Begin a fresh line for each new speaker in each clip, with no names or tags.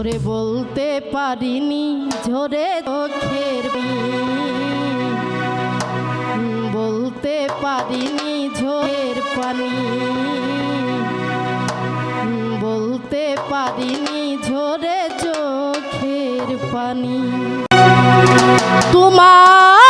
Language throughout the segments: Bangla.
ওরে বলতে পারিনি, ঝরে চোখের। বলতে পারিনি ঝোরের পানি বলতে পারিনি ঝরে চোখের পানি তোমায়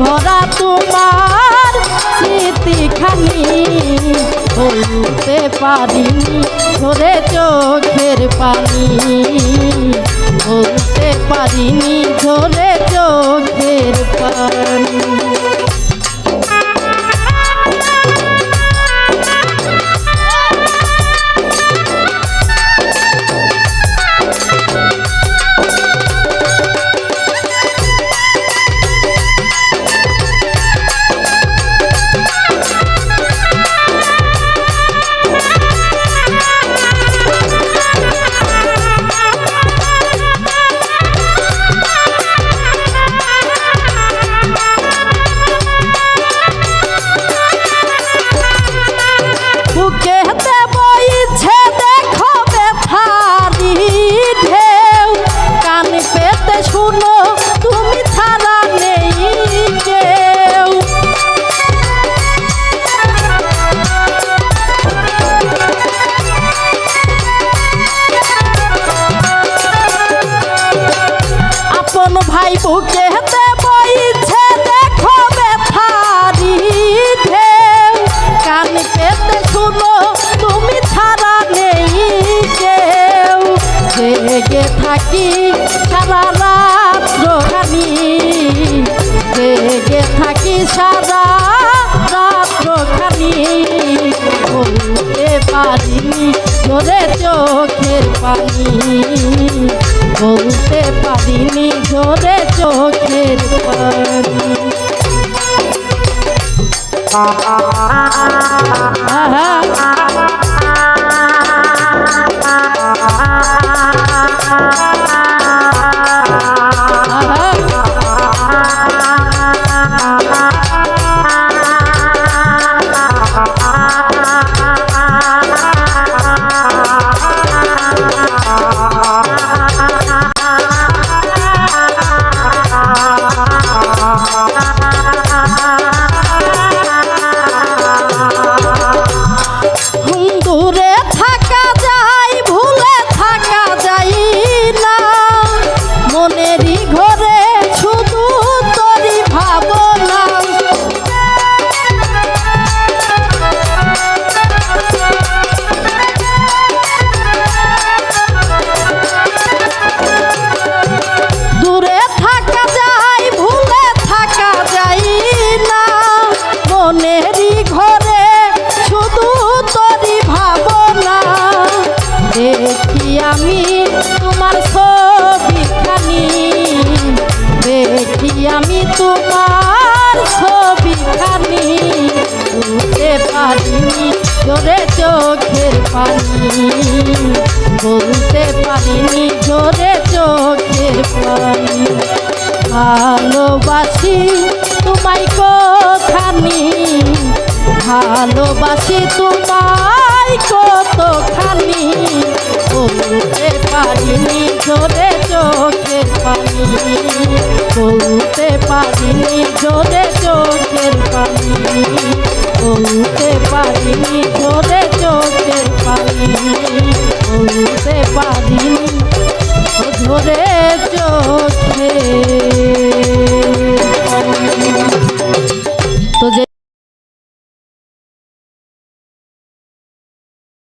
ভরা তোমার স্মৃতিখানি বলতে পারি ধরে চোখের পানি বলতে পারিনি ধরে চোখের আপন ভাই বুকে দেব ইচ্ছে, দেখো ব্যথারি ঢেউ কান তুমি ছাড়া নেই কেউ। জেগে থাকি সারা রাত্র খানি জেগে থাকি সারা রাত্র খানি বলতে পারিনি জোরে চোখের পানি। বলতে পারিনি জোরে চোখের পানি। আহা তোমার ছবি খানি। দেখি আমি তোমার ছবি খানি। উঠে পারিনি জোরে চোখের পানি। বলতে পারিনি জোরে চোখের পানি। ভালোবাসি তোমায় কোখানি ভালোবাসি তোমায় কতখানি? পারিনি জোরে চোখের পানি। বলতে পারিনি জোরে চোখের পানি। বলতে পারিনি জোরে চোখের পানি। বলতে পারিনি